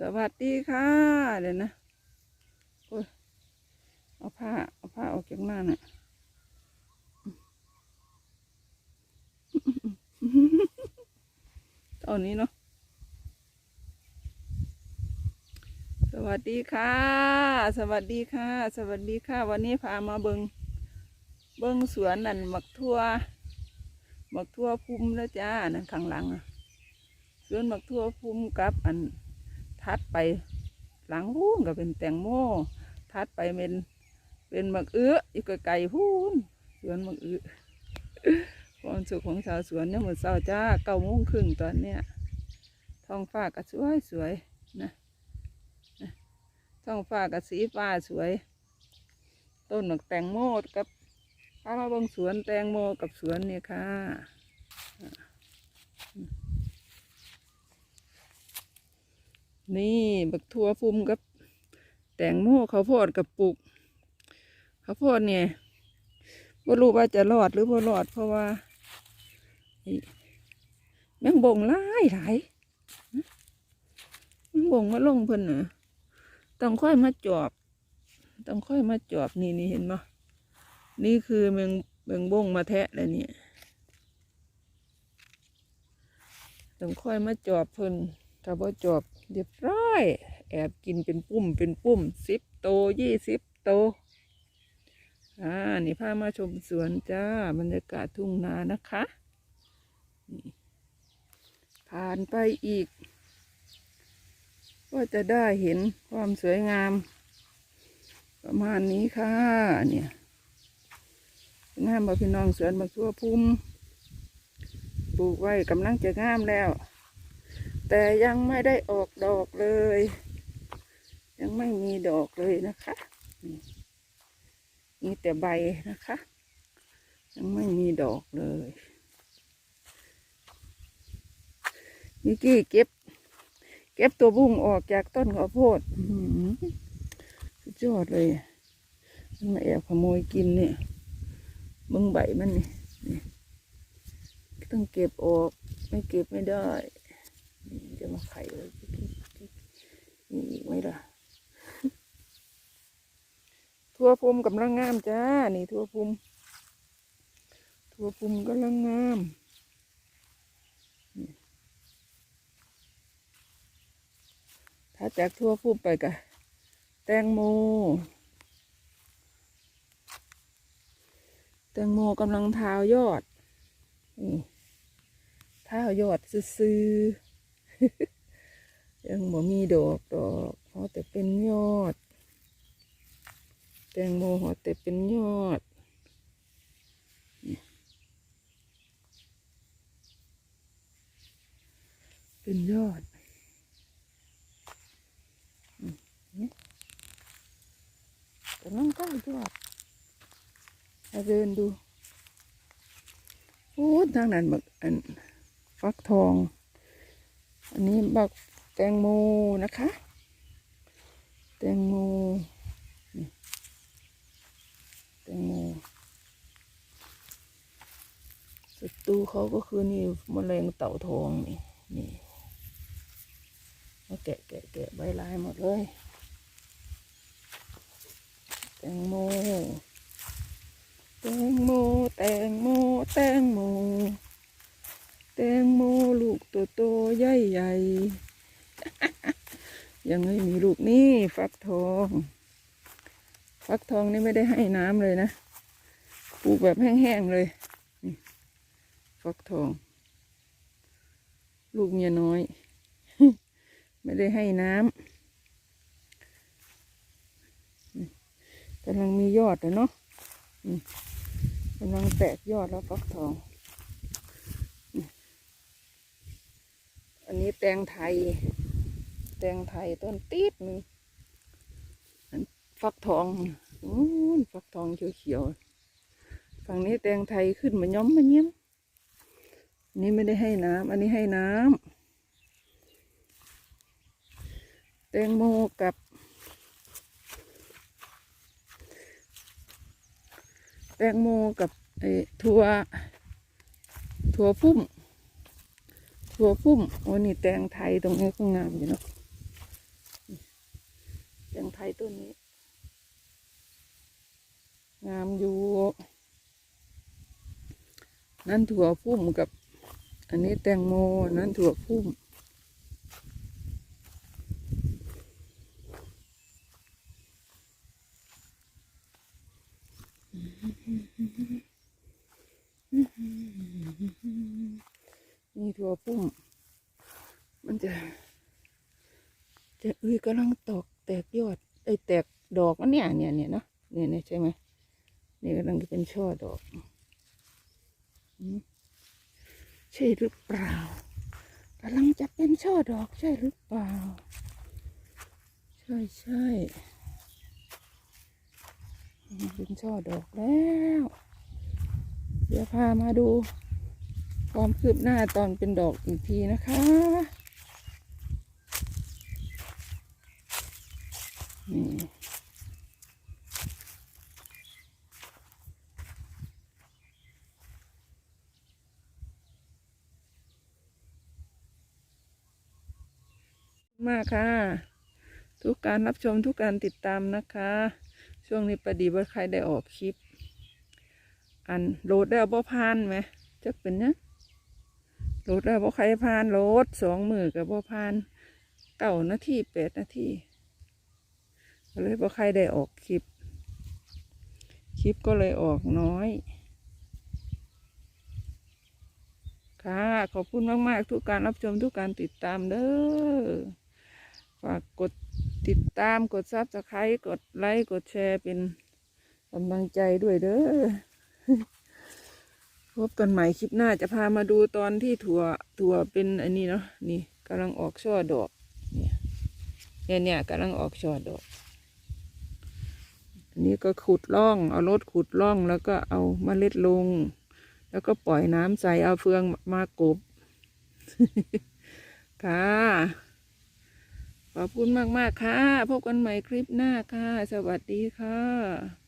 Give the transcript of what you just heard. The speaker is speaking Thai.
สวัสดีค่ะเดี๋ยวนะโอ้ยเอาผ้าเอาผ้าออกจากหน้าน่อยตอนนี้เนาะสวัสดีค่ะ สวัสดีค่ะ สวัสดีค่ะ วันนี้พามาเบิงเบิงสวนนั่นหมักทั่วหมักทั่วพุ่มแล้วจ้านั่นข้างหลังอะสวนหมักทั่วพุ่มกับอัน ทัดไปหลังพูนก็เป็นแตงโมทัดไปเป็นเป็นมะอื้ออีกไก่พูนสวนมะอื้อความสุขของชาวสวนเนี่ยเหมือนเศร้าจ้าเก้าโมงครึ่งตอนเนี้ยท้องฟ้าก็สวยสวยนะท้องฟ้าก็สีฟ้าสวย ต้นหมกแตงโมกับพามาเบงสวนแตงโมกับสวนเนี่ยค่ะ นี่บักทั่วฟุ้มกับ แตงโมข้าวโพดกับปลูกข้าวโพดเนี่ยไม่รู้ว่าจะรอดหรือบ่รอด เพราะว่าแมงบงหลายหลายแมงบงมาลงเพิ่นนะต้องค่อยมาจอบ ต้องค่อยมาจอบนี่นี่เห็นไหมนี่คือแมงแมงบงมาแทะแล้วเนี่ยต้องค่อยมาจอบเพิ่น ถ้าบ่จบเรียบร้อย แอบกินเป็นปุ่มเป็นปุ่มสิบโตยี่สิบโตอ่านี่พามาชมสวนจ้าบรรยากาศทุ่งนานะคะนี่ผ่านไปอีก ก็จะได้เห็นความสวยงาม ประมาณนี้ค่ะ เนี่ยงามบ่พี่น้องสวนบักทั่วพุ่มปลูกไว้กำลังจะงามแล้ว แต่ยังไม่ได้ออกดอกเลย ยังไม่มีดอกเลยนะคะมีแต่ใบนะคะ ยังไม่มีดอกเลยมิกกี้เก็บ เก็บตัวบุ้งออกจากต้นข้าวโพดอื้อหือสุดยอดเลยมันมาแอบขโมยกินเนี่ยมึงใบมันนี่ต้องเก็บออก ไม่เก็บไม่ได้ จะมาไข่เลยมีอีกไหมล่ะ ทั่วภูมิกำลังงามจ้า นี่ทั่วภูมิทั่วภูมิกำลังงามถ้าจากทั่วภูมิไปกะแตงโมแตงโมกำลังเท้ายอดนี่เท้ายอดซื้อ ยังบ่มีดอกดอกพอแต่เป็นยอด แตงโมหอแต่เป็นยอดเป็นยอดนี่กำลังก้าวยอดมาเดินดู โอ้ทางนั้นบักอันฟักทอง อันนี้บักแตงโมนะคะ แตงโมแตงโมศัตรูเขาก็คือนี่มแมลงเต่าทองนี่นี่มาแกะแกะแกะใบลายหมดเลย แตงโมแตงโมแตงโมแตงโมแตงโมลูก โตโตๆใหญ่ใหญ่ๆยังไม่มีลูกนี่ฟักทอง ฟักทองนี่ไม่ได้ให้น้ำเลยนะปลูกแบบแห้งๆเลยฟักทอง ลูกเมียน้อย ไม่ได้ให้น้ำกำลังมียอดเลยเนาะกำลังแตกยอดแล้วฟักทอง นนี้แตงไทย แตงไทยต้นตีดหนึงอันฟักทองอู้นฟักทองเขียวๆฝั่งนี้แตงไทยขึ้นมาย้อมมาเยี่ยมอันนี้ไม่ได้ให้น้ำอันนี้ให้น้ำแตงโมกับแตงโมกับไอ้ถั่วถั่วพุ่ม ถั่วพุ่มโอ้นี่แตงไทยตรงนี้ก็งามอยู่เนาะแตงไทยต้นนี้ งามอยู่นั่นถั่วพุ่มกับ อันนี้แตงโมนั่นถั่วพุ่มนี่ถั่วพุ่ม มันจะ จะเอ้ย กำลังตอกแตกยอดไอยแตกดอกอันเนี้ยเนี่ยเนี่ยเนาะเนี่ยเนี่ยใช่ไหมนี่กำลังจะเป็นช่อดอกใช่หรือเปล่ากำลังจะเป็นช่อดอกใช่หรือเปล่า ใช่ใช่เป็นช่อดอกแล้ว เดี๋ยวพามาดูความคืบหน้าตอนเป็นดอกอีกทีนะคะ นี่ มากค่ะ ทุกการรับชมทุกการติดตามนะคะ ช่วงนี้ประดีว่าใครได้ออกคลิป อันโหลดได้บ่พานไหมจักเป็นเนี้ยโหลดได้บ่ใครพานโหลดสองมือกับบ่พานเก้านาทีแปดนาทีก็เลยบ่ใครได้ออกคลิป คลิปก็เลยออกน้อยค่ะ ขอบคุณมาก ๆ ทุกการรับชมทุกการติดตามเด้อ ฝากกดติดตามกดซับสไครต์กดไลค์กดแชร์เป็นกำลังใจด้วยเด้อพบกันใหม่คลิปหน้าจะพามาดูตอนที่ถั่วถั่วเป็นอันนี้เนาะนี่กำลังออกช่อดอก เนี่ยเนี่ยเนี่ยกำลังออกช่อดอกอันนี้ก็ขุดร่องเอารถขุดร่องแล้วก็เอาเมล็ดลง แล้วก็ปล่อยน้ำใส่เอาเฟืองมากบค่ะ ขอบคุณมาก ๆ ค่ะ พบกันใหม่คลิปหน้าค่ะ สวัสดีค่ะ